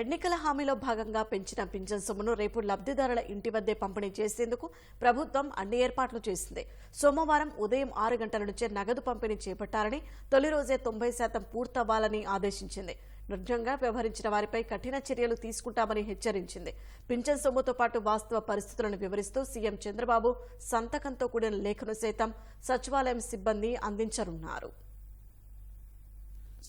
ఎన్నికల హామీలో భాగంగా పెంచిన పింఛన్ సొమ్మును రేపు లబ్ధిదారుల ఇంటి వద్దే పంపిణీ చేసేందుకు ప్రభుత్వం అన్ని ఏర్పాట్లు చేసింది. సోమవారం ఉదయం ఆరు గంటల నుంచే నగదు పంపిణీ చేపట్టాలని తొలి రోజే తొంభై శాతం పూర్తవ్వాలని ఆదేశించింది. నిర్భయంగా వ్యవహరించిన వారిపై కఠిన చర్యలు తీసుకుంటామని హెచ్చరించింది. పింఛన్ సొమ్ముతో పాటు వాస్తవ పరిస్థితులను వివరిస్తూ సీఎం చంద్రబాబు సంతకంతో కూడిన లేఖను సైతం సచివాలయం సిబ్బంది అందించనున్నారు.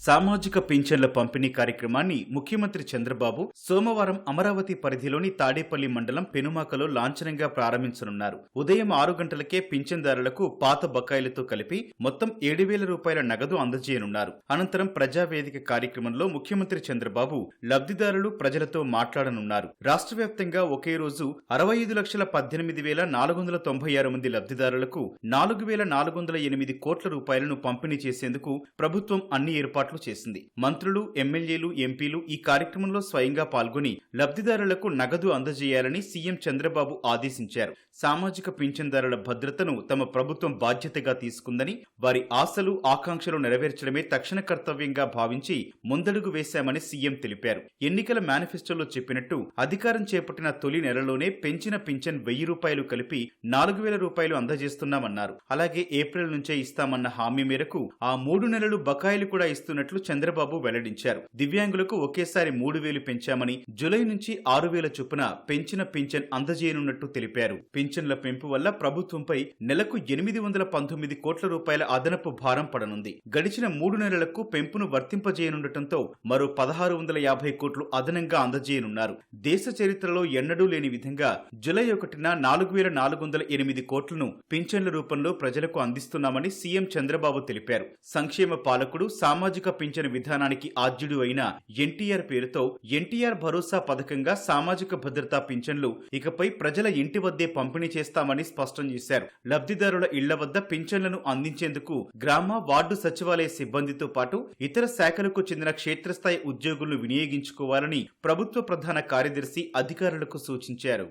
సామాజిక పింఛన్ల పంపిణీ కార్యక్రమాన్ని ముఖ్యమంత్రి చంద్రబాబు సోమవారం అమరావతి పరిధిలోని తాడేపల్లి మండలం పెనుమాకలో లాంఛనంగా ప్రారంభించనున్నారు. ఉదయం ఆరు గంటలకే పింఛన్దారులకు పాత బకాయిలతో కలిపి మొత్తం ఏడు వేల రూపాయల నగదు అందజేయనున్నారు. అనంతరం ప్రజావేదిక కార్యక్రమంలో ముఖ్యమంత్రి చంద్రబాబు లబ్ధిదారులు ప్రజలతో మాట్లాడనున్నారు. రాష్ట్ర వ్యాప్తంగా ఒకే రోజు అరవై ఐదు లక్షల పద్దెనిమిది వేల నాలుగు వందల తొంభై ఆరు మంది లబ్ధిదారులకు నాలుగు వేల నాలుగు వందల ఎనిమిది కోట్ల రూపాయలను పంపిణీ చేసేందుకు ప్రభుత్వం అన్ని ఏర్పాట్లు చేసింది. మంత్రులు ఎమ్మెల్యేలు ఎంపీలు ఈ కార్యక్రమంలో స్వయంగా పాల్గొని లబ్ధిదారులకు నగదు అందజేయాలని సీఎం చంద్రబాబు ఆదేశించారు. సామాజిక పింఛన్దారుల భద్రతను తమ ప్రభుత్వం బాధ్యతగా తీసుకుందని వారి ఆశలు ఆకాంక్షలు నెరవేర్చడమే తక్షణ కర్తవ్యంగా భావించి ముందడుగు వేశామని సీఎం తెలిపారు. ఎన్నికల మేనిఫెస్టోలో చెప్పినట్టు అధికారం చేపట్టిన తొలి నెలలోనే పెంచిన పింఛన్ వెయ్యి రూపాయలు కలిపి నాలుగు వేల రూపాయలు అందజేస్తున్నామన్నారు. అలాగే ఏప్రిల్ నుంచే ఇస్తామన్న హామీ మేరకు ఆ మూడు నెలలు బకాయిలు కూడా ఇస్తున్నట్లు చంద్రబాబు వెల్లడించారు. దివ్యాంగులకు ఒకేసారి మూడు వేలు పెంచామని జులై నుంచి ఆరు వేల చొప్పున పెంచిన పింఛన్ అందజేయనున్నట్టు తెలిపారు. పింఛన్ల పెంపు వల్ల ప్రభుత్వంపై నెలకు ఎనిమిది వందల పంతొమ్మిది కోట్ల రూపాయల అదనపు భారం పడనుంది. గడిచిన మూడు నెలలకు పెంపును వర్తింపజేయనుండటంతో మరో పదహారు వందల యాభై కోట్లు అదనంగా అందజేయనున్నారు. దేశ చరిత్రలో ఎన్నడూ లేని విధంగా జులై ఒకటిన నాలుగు వేల నాలుగు వందల ఎనిమిది కోట్లను పింఛన్ల రూపంలో ప్రజలకు అందిస్తున్నామని సీఎం చంద్రబాబు తెలిపారు. సంక్షేమ పాలకుడు సామాజిక పింఛను విధానానికి ఆద్యుడు అయిన ఎన్టీఆర్ పేరుతో ఎన్టీఆర్ భరోసా పథకంగా సామాజిక భద్రతా పింఛన్లు ఇకపై ప్రజల ఇంటి వద్దే పంపిణీ చేస్తామని స్పష్టం చేశారు. లబ్ధిదారుల ఇళ్ళ వద్ద పింఛన్లను అందించేందుకు గ్రామ వార్డు సచివాలయ సిబ్బందితో పాటు ఇతర శాఖలకు చెందిన క్షేత్రస్థాయి ఉద్యోగులను వినియోగించుకోవాలని ప్రభుత్వ ప్రధాన కార్యదర్శి అధికారులకు సూచించారు.